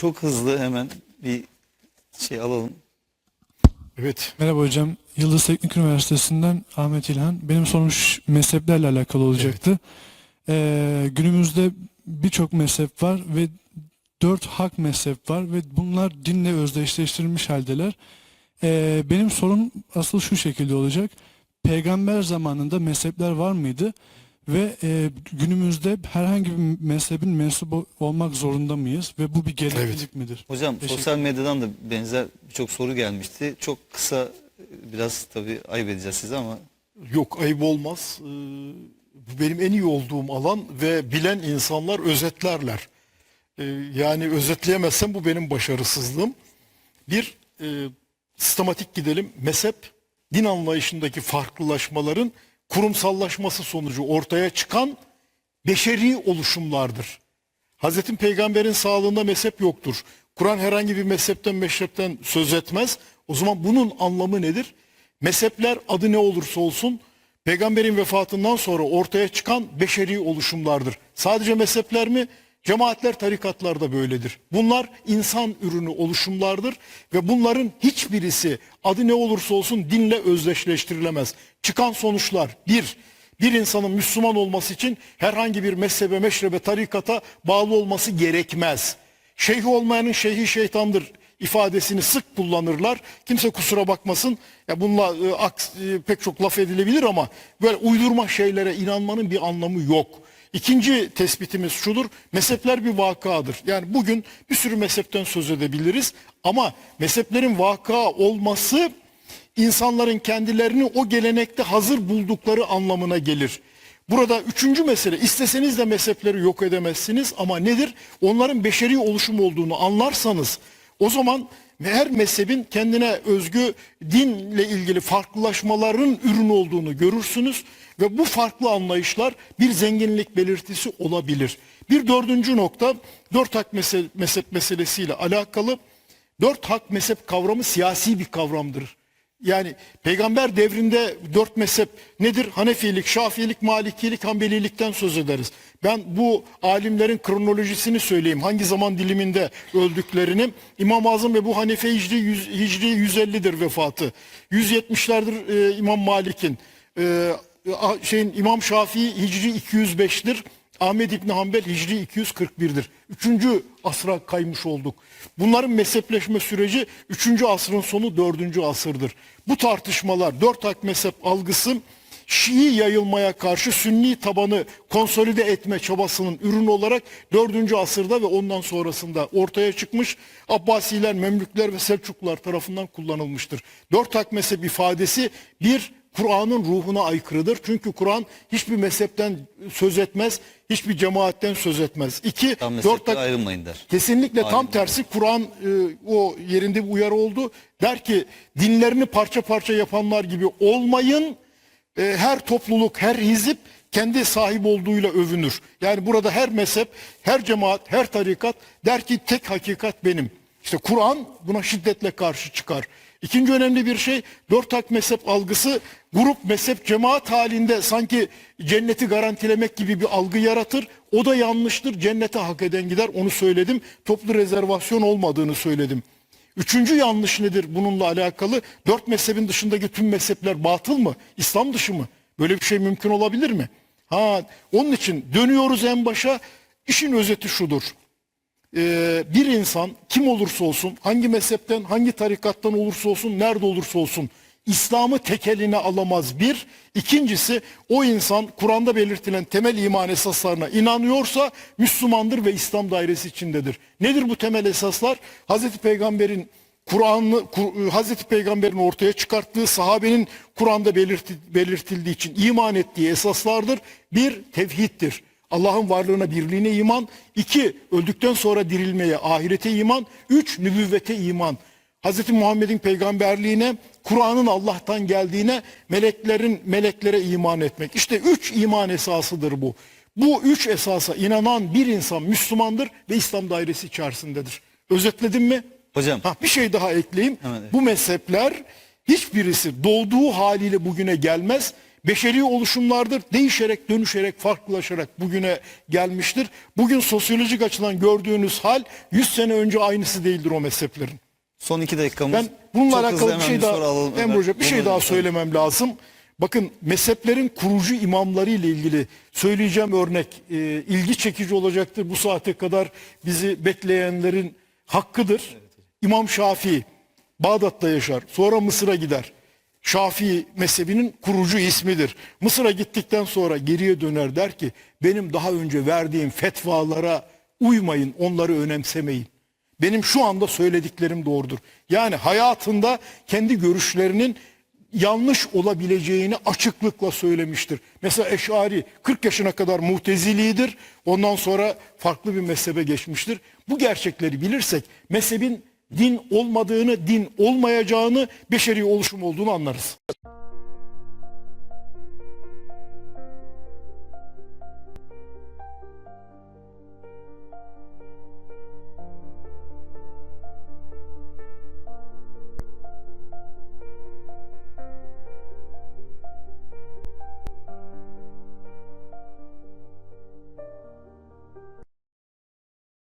Çok hızlı hemen bir şey alalım. Evet. Merhaba hocam. Yıldız Teknik Üniversitesi'nden Ahmet İlhan. Benim sorum şu mezheplerle alakalı olacaktı. Ee, günümüzde birçok mezhep var ve dört hak mezhep var ve bunlar dinle özdeşleştirilmiş haldeler. Ee, benim sorum asıl şu şekilde olacak. Peygamber zamanında mezhepler var mıydı? Ve e, günümüzde herhangi bir mezhebin mensubu olmak zorunda mıyız? Ve bu bir gereklilik midir? Hocam Teşekkür sosyal medyadan da benzer birçok soru gelmişti. Çok kısa biraz tabii ayıp edeceğiz size ama Yok ayıp olmaz. Ee, bu benim en iyi olduğum alan ve bilen insanlar özetlerler. Ee, yani özetleyemezsem bu benim başarısızlığım. Bir, e, sistematik gidelim. Mezhep, din anlayışındaki farklılaşmaların kurumsallaşması sonucu ortaya çıkan beşeri oluşumlardır. Hazreti Peygamber'in sağlığında mezhep yoktur. Kur'an herhangi bir mezhepten meşrepten söz etmez. O zaman bunun anlamı nedir? Mezhepler adı ne olursa olsun peygamberin vefatından sonra ortaya çıkan beşeri oluşumlardır. Sadece mezhepler mi? Cemaatler, tarikatlar da böyledir. Bunlar insan ürünü oluşumlardır ve bunların hiçbirisi adı ne olursa olsun dinle özdeşleştirilemez. Çıkan sonuçlar bir, bir insanın Müslüman olması için herhangi bir mezhebe, meşrebe, tarikata bağlı olması gerekmez. Şeyhi olmayanın şeyhi şeytandır ifadesini sık kullanırlar. Kimse kusura bakmasın. Ya bununla e, aks- e, pek çok laf edilebilir ama böyle uydurma şeylere inanmanın bir anlamı yok. İkinci tespitimiz şudur. Mezhepler bir vakadır. Yani bugün bir sürü mezhepten söz edebiliriz ama mezheplerin vaka olması insanların kendilerini o gelenekte hazır buldukları anlamına gelir. Burada üçüncü mesele isteseniz de mezhepleri yok edemezsiniz ama nedir? Onların beşeri oluşum olduğunu anlarsanız o zaman her mezhebin kendine özgü dinle ilgili farklılaşmaların ürünü olduğunu görürsünüz ve bu farklı anlayışlar bir zenginlik belirtisi olabilir. Bir dördüncü nokta dört hak mezhep meselesiyle alakalı. Dört hak mezhep kavramı siyasi bir kavramdır. Yani peygamber devrinde dört mezhep nedir? Hanefilik, Şafiilik, Malikilik, Hanbelilikten söz ederiz. Ben bu alimlerin kronolojisini söyleyeyim. Hangi zaman diliminde öldüklerini. İmam-ı Azam Ebu Hanife Hicri, 100, Hicri 150'dir vefatı. 170'lerdir e, İmam Malik'in. E, şeyin İmam Şafii Hicri 205'tir. Ahmed İbni Hanbel Hicri 241'dir. Üçüncü asra kaymış olduk. Bunların mezhepleşme süreci 3. asrın sonu 4. asırdır. Bu tartışmalar dört hak mezhep algısı Şii yayılmaya karşı Sünni tabanı konsolide etme çabasının ürünü olarak 4. asırda ve ondan sonrasında ortaya çıkmış Abbasiler, Memlükler ve Selçuklular tarafından kullanılmıştır. Dört hak mezhep ifadesi bir Kur'an'ın ruhuna aykırıdır. Çünkü Kur'an hiçbir mezhepten söz etmez, hiçbir cemaatten söz etmez. İki, tam dört hak, ayrılmayın der. Kesinlikle tam Aynen. tersi Kur'an e, o yerinde bir uyarı oldu. Der ki dinlerini parça parça yapanlar gibi olmayın. E, her topluluk, her hizip kendi sahip olduğuyla övünür. Yani burada her mezhep, her cemaat, her tarikat der ki tek hakikat benim. İşte Kur'an buna şiddetle karşı çıkar. İkinci önemli bir şey dört hak mezhep algısı grup mezhep cemaat halinde sanki cenneti garantilemek gibi bir algı yaratır. O da yanlıştır. Cennete hak eden gider onu söyledim. Toplu rezervasyon olmadığını söyledim. Üçüncü yanlış nedir bununla alakalı? Dört mezhebin dışındaki tüm mezhepler batıl mı? İslam dışı mı? Böyle bir şey mümkün olabilir mi? Ha, onun için dönüyoruz en başa. İşin özeti şudur. Ee, bir insan kim olursa olsun, hangi mezhepten, hangi tarikattan olursa olsun, nerede olursa olsun İslam'ı tek eline alamaz bir. İkincisi o insan Kur'an'da belirtilen temel iman esaslarına inanıyorsa Müslümandır ve İslam dairesi içindedir. Nedir bu temel esaslar? Hazreti Peygamber'in Kur'an'ı Kur- Hazreti Peygamber'in ortaya çıkarttığı sahabenin Kur'an'da belirti- belirtildiği için iman ettiği esaslardır. Bir tevhiddir. Allah'ın varlığına, birliğine iman. iki öldükten sonra dirilmeye, ahirete iman. Üç, nübüvvete iman. Hz. Muhammed'in peygamberliğine, Kur'an'ın Allah'tan geldiğine, meleklerin meleklere iman etmek. İşte üç iman esasıdır bu. Bu üç esasa inanan bir insan Müslümandır ve İslam dairesi içerisindedir. Özetledim mi? Hocam. Ha, bir şey daha ekleyeyim. Evet. Bu mezhepler hiçbirisi doğduğu haliyle bugüne gelmez. Beşeri oluşumlardır. Değişerek, dönüşerek, farklılaşarak bugüne gelmiştir. Bugün sosyolojik açıdan gördüğünüz hal 100 sene önce aynısı değildir o mezheplerin. Son iki dakikamız. Ben bununla Çok alakalı bir şey daha alalım Emre. Hoca bir şey daha söylemem lazım. Bakın mezheplerin kurucu imamları ile ilgili söyleyeceğim örnek e, ilgi çekici olacaktır. Bu saate kadar bizi bekleyenlerin hakkıdır. İmam Şafii Bağdat'ta yaşar. Sonra Mısır'a gider. Şafii mezhebinin kurucu ismidir. Mısır'a gittikten sonra geriye döner der ki benim daha önce verdiğim fetvalara uymayın, onları önemsemeyin. Benim şu anda söylediklerim doğrudur. Yani hayatında kendi görüşlerinin yanlış olabileceğini açıklıkla söylemiştir. Mesela Eşari 40 yaşına kadar mutezilidir. Ondan sonra farklı bir mezhebe geçmiştir. Bu gerçekleri bilirsek mezhebin din olmadığını, din olmayacağını, beşeri oluşum olduğunu anlarız.